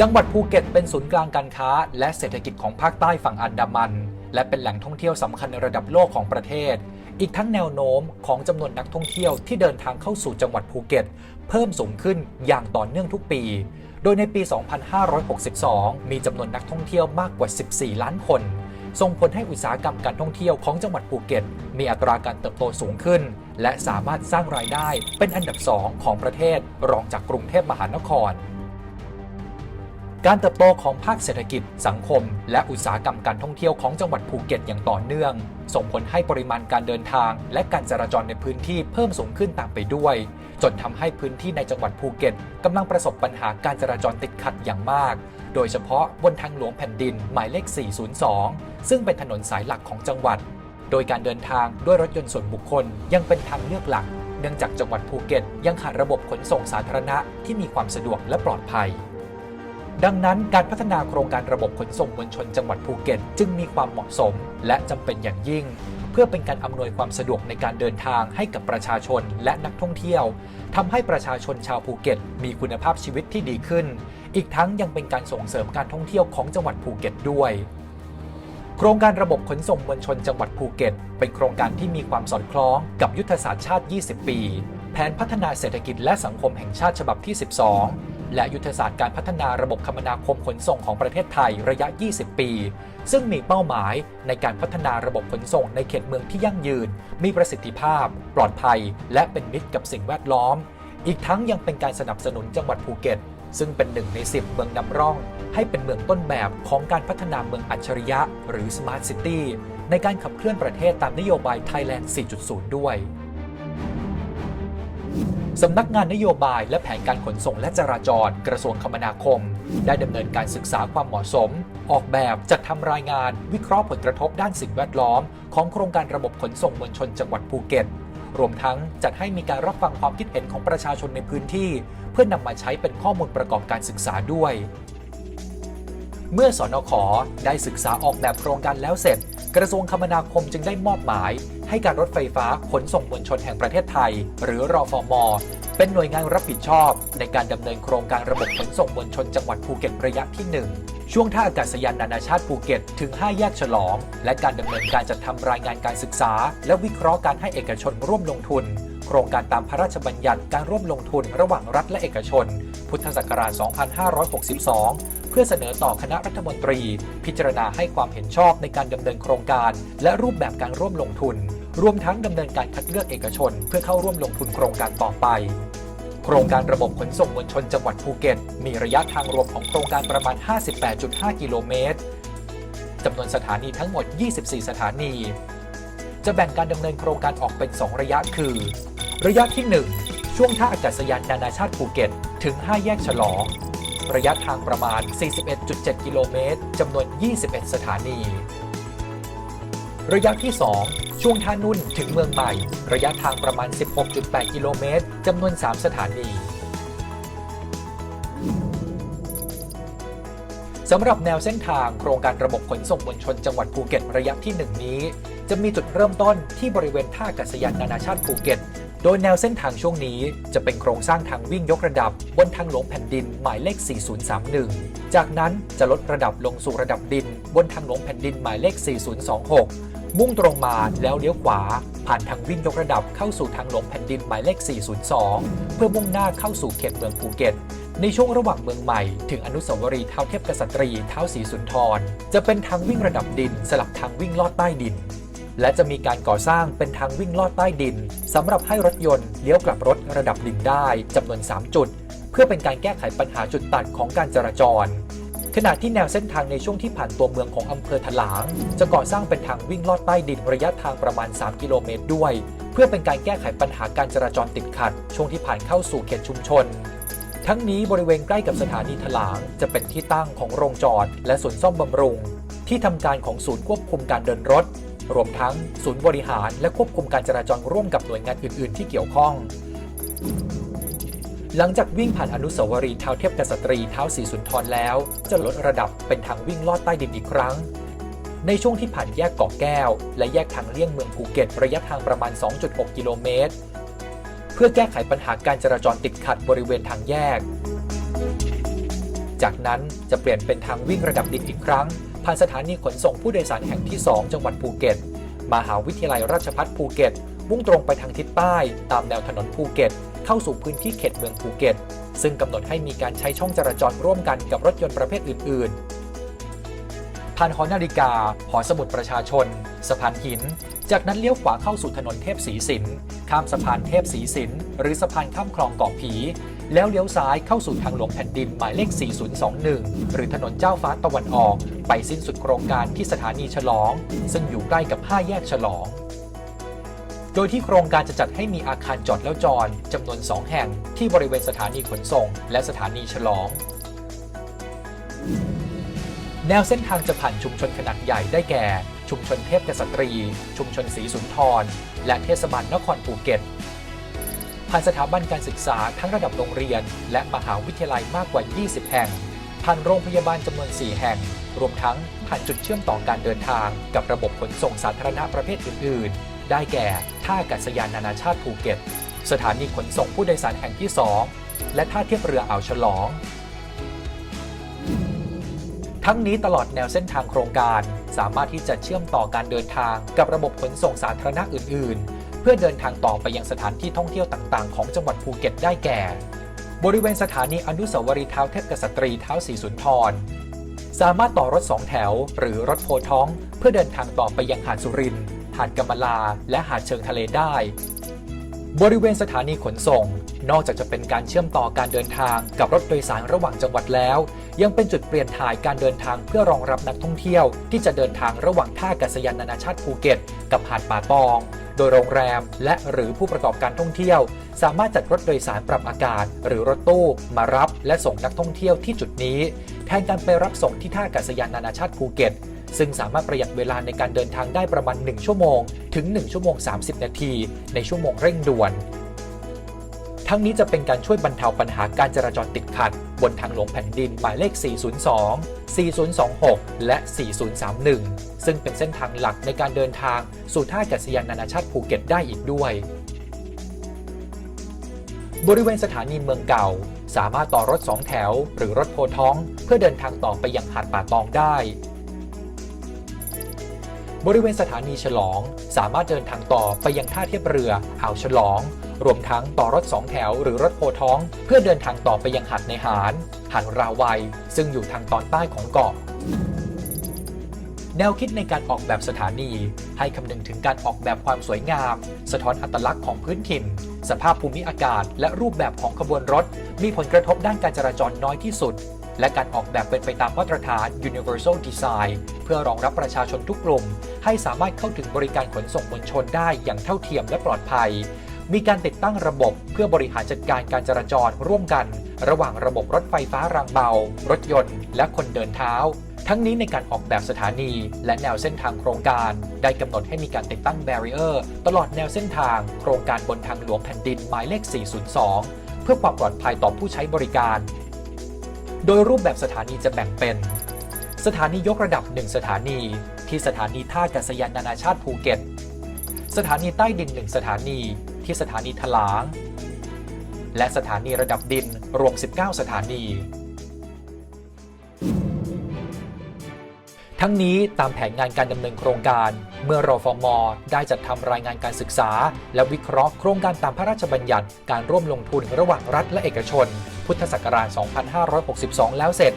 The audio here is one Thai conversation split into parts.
จังหวัดภูเก็ตเป็นศูนย์กลางการค้า และเศรษฐกิจของภาคใต้ฝั่งอันดามัน และเป็นแหล่งท่องเที่ยวสำคัญในระดับโลกของประเทศ อีกทั้งแนวโน้มของจำนวนนักท่องเที่ยวที่เดินทางเข้าสู่จังหวัดภูเก็ต เพิ่มสูงขึ้นอย่างต่อเนื่องทุกปี โดยในปี 2562 มีจำนวนนักท่องเที่ยวมากกว่า 14 ล้านคน ส่งผลให้อุตสาหกรรมการท่องเที่ยวของจังหวัดภูเก็ต มีอัตราการเติบโตสูงขึ้น และสามารถสร้างรายได้เป็นอันดับสองของประเทศรองจากกรุงเทพมหานคร การเติบโตของภาคเศรษฐกิจ สังคม และอุตสาหกรรมการท่องเที่ยวของจังหวัดภูเก็ตอย่างต่อเนื่อง ส่งผลให้ปริมาณการเดินทาง และการจราจรในพื้นที่เพิ่มสูงขึ้นตามไปด้วย จนทำให้พื้นที่ในจังหวัดภูเก็ตกำลังประสบปัญหาการจราจรติดขัดอย่างมาก โดยเฉพาะบนทางหลวงแผ่นดินหมายเลข 402 ซึ่งเป็นถนนสายหลักของจังหวัด โดยการเดินทางด้วยรถยนต์ส่วนบุคคลยังเป็นทางเลือกหลัก เนื่องจากจังหวัดภูเก็ต ยังขาดระบบขนส่งสาธารณะที่มีความสะดวกและปลอดภัย ดังนั้นการพัฒนาโครงการระบบขนส่งมวลชนจังหวัดภูเก็ต จึงมีความเหมาะสม และจำเป็นอย่างยิ่ง เพื่อเป็นการอำนวยความสะดวกในการเดินทางให้กับประชาชนและนักท่องเที่ยวทำให้ประชาชนชาวภูเก็ต มีคุณภาพชีวิตที่ดีขึ้น อีกทั้งยังเป็นการส่งเสริมการท่องเที่ยวของจังหวัดภูเก็ตด้วยโครงการระบบขนส่งมวลชนจังหวัดภูเก็ต เป็นโครงการที่มีความสอดคล้องกับยุทธศาสตร์ชาติ 20 ปี แผนพัฒนาเศรษฐกิจและสังคมแห่งชาติฉบับที่ 12 และยุทธศาสตร์การพัฒนาระบบคมนาคมขนส่งของประเทศไทยระยะ 20 ปี ซึ่งมีเป้าหมายในการพัฒนาระบบขนส่งในเขตเมืองที่ยั่งยืน มีประสิทธิภาพ ปลอดภัย และเป็นมิตรกับสิ่งแวดล้อม อีกทั้งยังเป็นการสนับสนุนจังหวัดภูเก็ต ซึ่งเป็นหนึ่งใน 10 เมืองนำร่อง ให้เป็นเมืองต้นแบบของการพัฒนาเมืองอัจฉริยะ หรือ Smart City ในการขับเคลื่อนประเทศตามนโยบาย Thailand 4.0 ด้วย สำนักงานนโยบายและแผนการขนส่งและจราจรกระทรวงคมนาคม ได้ดำเนินการศึกษาความเหมาะสม ออกแบบจัดทำรายงาน วิเคราะห์ผลกระทบด้านสิ่งแวดล้อม ของโครงการระบบขนส่งมวลชนจังหวัดภูเก็ต รวมทั้งจัดให้มีการรับฟังความคิดเห็นของประชาชนในพื้นที่ เพื่อนำมาใช้เป็นข้อมูลประกอบการศึกษาด้วย เมื่อสอนขได้ศึกษาออกแบบโครงการแล้วเสร็จ กระทรวงคมนาคมจึงได้มอบหมาย ให้การรถไฟฟ้าขนส่งมวลชนแห่งประเทศไทย หรือรอฟอมเป็นหน่วยงานรับผิดชอบ ในการดำเนินโครงการระบบขนส่งมวลชนจังหวัดภูเก็ตระยะที่ 1 ช่วงท่าอากาศยานนานาชาติภูเก็ตถึง 5 แยกฉลอง และการดำเนินการจัดทำรายงานการศึกษา และวิเคราะห์การให้เอกชนร่วมลงทุน โครงการตามพระราชบัญญัติการร่วมลงทุนระหว่างรัฐและเอกชน พุทธศักราช 2562 พื่อเสนอต่อคณะรัฐมนตรี พิจารณาให้ความเห็นชอบในการดำเนินโครงการ และรูปแบบการร่วมลงทุน รวมทั้งดำเนินการคัดเลือกเอกชน เพื่อเข้าร่วมลงทุนโครงการต่อไป โครงการระบบขนส่งมวลชนจังหวัดภูเก็ต มีระยะทางรวมของโครงการประมาณ 58.5 กิโลเมตรจำนวนสถานีทั้งหมด 24 สถานี จะแบ่งการดำเนินโครงการออกเป็น 2 ระยะคือ ระยะที่ 1 ช่วงท่าอากาศยานนานาชาติภูเก็ต ถึง 5 แยกฉลอง ระยะทางประมาณ 41.7 กิโลเมตรจำนวน 21 สถานี ระยะที่ 2 ช่วงท่านุ่นถึงเมืองใหม่ ระยะทางประมาณ 16.8 กิโลเมตรจำนวน 3 สถานีสำหรับแนวเส้นทางโครงการระบบขนส่งมวลชนจังหวัดภูเก็ตระยะที่ 1 นี้ จะมีจุดเริ่มต้นที่บริเวณท่าอากาศยานนานาชาติภูเก็ต โดยแนวเส้นทางช่วงนี้จะเป็นโครงสร้างทางวิ่งยกระดับบนทางหลวงแผ่นดินหมายเลข 4031 จากนั้นจะลดระดับลงสู่ระดับดิน บนทางหลวงแผ่นดินหมายเลข 4026 มุ่งตรงมาแล้วเลี้ยวขวา ผ่านทางวิ่งยกระดับเข้าสู่ทางหลวงแผ่นดินหมายเลข 402 เพื่อมุ่งหน้าเข้าสู่เขตเมืองภูเก็ตในช่วงระหว่างเมืองใหม่ถึงอนุสาวรีย์เท้าเทพกษัตรีเท้าศรีสุนทร จะเป็นทางวิ่งระดับดินสลับทางวิ่งลอดใต้ดิน และจะมีการก่อสร้างเป็นทางวิ่งลอดใต้ดินสำหรับให้รถยนต์เลี้ยวกลับรถระดับดินได้จำนวน 3 จุด เพื่อเป็นการแก้ไขปัญหาจุดตัดของการจราจร ขณะที่แนวเส้นทางในช่วงที่ผ่านตัวเมืองของอำเภอถลาง จะก่อสร้างเป็นทางวิ่งลอดใต้ดินระยะทางประมาณ 3 กิโลเมตรด้วย เพื่อเป็นการแก้ไขปัญหาการจราจรติดขัด ช่วงที่ผ่านเข้าสู่เขตชุมชนทั้งนี้บริเวณใกล้กับสถานีถลางจะเป็นที่ตั้งของโรงจอด และศูนย์ซ่อมบำรุง ที่ทำการของศูนย์ควบคุมการเดินรถ รวมทั้งศูนย์บริหารและควบคุมการจราจรร่วมกับหน่วยงานอื่น ๆ ที่เกี่ยวข้อง หลังจากวิ่งผ่านอนุสาวรีย์เท้าเทพกษัตรีเท้าสีสุนทรแล้ว จะลดระดับเป็นทางวิ่งลอดใต้ดินอีกครั้ง ในช่วงที่ผ่านแยกเกาะแก้ว และแยกทางเลี่ยงเมืองภูเก็ตระยะทางประมาณ 2.6 กิโลเมตร เพื่อแก้ไขปัญหาการจราจรติดขัดบริเวณทางแยก จากนั้นจะเปลี่ยนเป็นทางวิ่งระดับดินอีกครั้ง ผ่านสถานีขนส่งผู้โดยสารแห่งที่ 2 จังหวัดภูเก็ต มหาวิทยาลัยราชภัฏภูเก็ต มุ่งตรงไปทางทิศใต้ตามแนวถนนภูเก็ต เข้าสู่พื้นที่เขตเมืองภูเก็ต ซึ่งกำหนดให้มีการใช้ช่องจราจรร่วมกันกับรถยนต์ประเภทอื่น ๆ ผ่านหอนาฬิกา หอสมุดประชาชน สะพานหิน จากนั้นเลี้ยวขวาเข้าสู่ถนนเทพศรีสิน ข้ามสะพานเทพศรีสิน หรือสะพานข้ามคลองเกาะผี แล้วเลี้ยวซ้ายเข้าสู่ทางหลวงแผ่นดินหมายเลข 4021 หรือถนนเจ้าฟ้าตะวันออก ไปสิ้นสุดโครงการที่สถานีฉลอง ซึ่งอยู่ใกล้กับ 5 แยกฉลอง โดยที่โครงการจะจัดให้มีอาคารจอดแล้วจอดจำนวน 2 แห่งที่บริเวณสถานีขนส่ง และสถานีฉลองแนวเส้นทางจะผ่านชุมชนขนาดใหญ่ได้แก่ ชุมชนเทพกษัตรี ชุมชนศรีสุนทร และเทศบาลนครภูเก็ต ผ่านสถาบันการศึกษาทั้งระดับโรงเรียน และมหาวิทยาลัยมากกว่า 20 แห่ง ผ่านโรงพยาบาลจำนวน 4 แห่ง รวมทั้งผ่านจุดเชื่อมต่อการเดินทาง กับระบบขนส่งสาธารณะประเภทอื่น ๆ ได้แก่ ท่าอากาศยานนานาชาติภูเก็ต สถานีขนส่งผู้โดยสารแห่งที่ 2 และท่าเทียบเรืออ่าวฉลอง ทั้งนี้ตลอดแนวเส้นทางโครงการ สามารถที่จะเชื่อมต่อการเดินทาง กับระบบขนส่งสาธารณะอื่น ๆ เพื่อเดินทางต่อไปยังสถานที่ท่องเที่ยวต่างๆ ของจังหวัดภูเก็ตได้แก่ บริเวณสถานีอนุสาวรีย์เท้าเทพกษัตรีเท้าศรีสุนทร สามารถต่อรถสองแถว หรือรถโพท้อง เพื่อเดินทางต่อไปยังหาดสุรินทร์หาดกำมะลา และหาดเชิงทะเลได้ บริเวณสถานีขนส่ง นอกจากจะเป็นการเชื่อมต่อการเดินทางกับรถโดยสารระหว่างจังหวัดแล้ว ยังเป็นจุดเปลี่ยนถ่ายการเดินทางเพื่อรองรับนักท่องเที่ยว ที่จะเดินทางระหว่างท่าอากาศยานนานาชาติภูเก็ต กับหาดป่าตอง โดยโรงแรม และหรือผู้ประกอบการท่องเที่ยว สามารถจัดรถโดยสารปรับอากาศ หรือรถตู้มารับ และส่งนักท่องเที่ยวที่จุดนี้ แทนการไปรับส่งที่ท่าอากาศยานนานาชาติภูเก็ตซึ่งสามารถประหยัดเวลาในการเดินทางได้ประมาณ 1 ชั่วโมง ถึง 1 ชั่วโมง 30 นาที ในชั่วโมงเร่งด่วน ทั้งนี้จะเป็นการช่วยบรรเทาปัญหาการจราจรติดขัด บนทางหลวงแผ่นดินหมายเลข 402 4026 และ 4031 ซึ่งเป็นเส้นทางหลักในการเดินทางสู่ท่าอากาศยานนานาชาติภูเก็ตได้อีกด้วย บริเวณสถานีเมืองเก่า สามารถต่อรถสองแถว หรือรถโพท้อง เพื่อเดินทางต่อไปยังหาดป่าตองได้บริเวณสถานีฉลอง สามารถเดินทางต่อไปยังท่าเทียบเรืออ่าวฉลอง รวมทั้งต่อรถสองแถวหรือรถโพท้อง เพื่อเดินทางต่อไปยังหาดในหารหาดราวัย ซึ่งอยู่ทางตอนใต้ของเกาะแนวคิดในการออกแบบสถานี ให้คำนึงถึงการออกแบบความสวยงาม สะท้อนอัตลักษณ์ของพื้นถิ่น สภาพภูมิอากาศ และรูปแบบของขบวนรถ มีผลกระทบด้านการจราจรน้อยที่สุด และการออกแบบเป็นไปตามมาตรฐาน Universal Design เพื่อรองรับประชาชนทุกกลุ่ม ให้สามารถเข้าถึงบริการขนส่งมวลชนได้อย่างเท่าเทียมและปลอดภัย มีการติดตั้งระบบเพื่อบริหารจัดการการจราจรร่วมกัน ระหว่างระบบรถไฟฟ้ารางเบา รถยนต์ และคนเดินเท้า ทั้งนี้ในการออกแบบสถานี และแนวเส้นทางโครงการ ได้กำหนดให้มีการติดตั้งแบรีเออร์ตลอดแนวเส้นทาง โครงการบนทางหลวงแผ่นดินหมายเลข 402 เพื่อความปลอดภัยต่อผู้ใช้บริการ โดยรูปแบบสถานีจะแบ่งเป็น สถานียกระดับ 1 สถานี ที่สถานีท่าอากาศยานนานาชาติภูเก็ต สถานีใต้ดิน 1 สถานี ที่สถานีถลาง และสถานีระดับดินรวม 19 สถานี ทั้งนี้ตามแผนงานการดำเนินโครงการ เมื่อรอฟมอได้จัดทำรายงานการศึกษา และวิเคราะห์โครงการตามพระราชบัญญัติการร่วมลงทุนระหว่างรัฐและเอกชน พุทธศักราช 2562 แล้วเสร็จ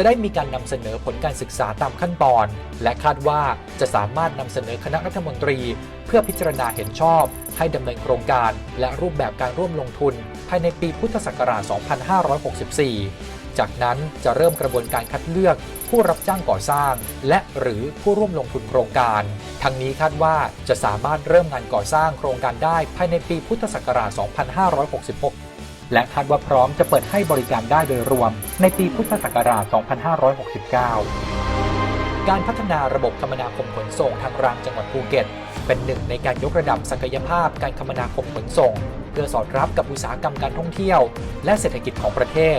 จะได้มีการนำเสนอผลการศึกษาตามขั้นตอน และคาดว่าจะสามารถนำเสนอคณะรัฐมนตรี เพื่อพิจารณาเห็นชอบ ให้ดำเนินโครงการ และรูปแบบการร่วมลงทุน ภายในปีพุทธศักราช 2564 จากนั้นจะเริ่มกระบวนการคัดเลือก ผู้รับจ้างก่อสร้าง และหรือผู้ร่วมลงทุนโครงการ ทั้งนี้คาดว่าจะสามารถเริ่มงานก่อสร้างโครงการได้ภายในปีพุทธศักราช 2566 และคาดว่าพร้อมจะเปิดให้บริการได้โดยรวม ในปีพุทธศักราช 2569 การพัฒนาระบบคมนาคมขนส่งทางรางจังหวัดภูเก็ต เป็นหนึ่งในการยกระดับศักยภาพการคมนาคมขนส่ง เพื่อสอดรับกับอุตสาหกรรมการท่องเที่ยว และเศรษฐกิจของประเทศ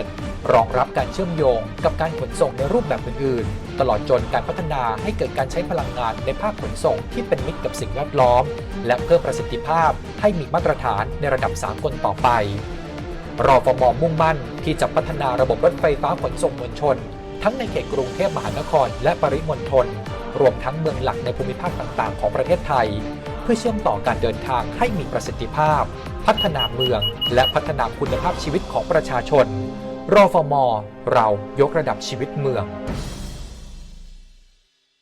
รองรับการเชื่อมโยง กับการขนส่งในรูปแบบอื่นๆ ตลอดจนการพัฒนาให้เกิดการใช้พลังงานในภาคขนส่งที่เป็นมิตรกับสิ่งแวดล้อม และเพิ่มประสิทธิภาพให้มีมาตรฐานในระดับสากลต่อไป รอฟมมุ่งมั่นที่จะพัฒนาระบบรถไฟฟ้าขนส่งมวลชน ทั้งในเขตกรุงเทพมหานคร และปริมณฑลรวมทั้งเมืองหลักในภูมิภาคต่างๆ ของประเทศไทย เพื่อเชื่อมต่อการเดินทางให้มีประสิทธิภาพ พัฒนาเมือง และพัฒนาคุณภาพชีวิตของประชาชนรอฟมเรายกระดับชีวิตเมือง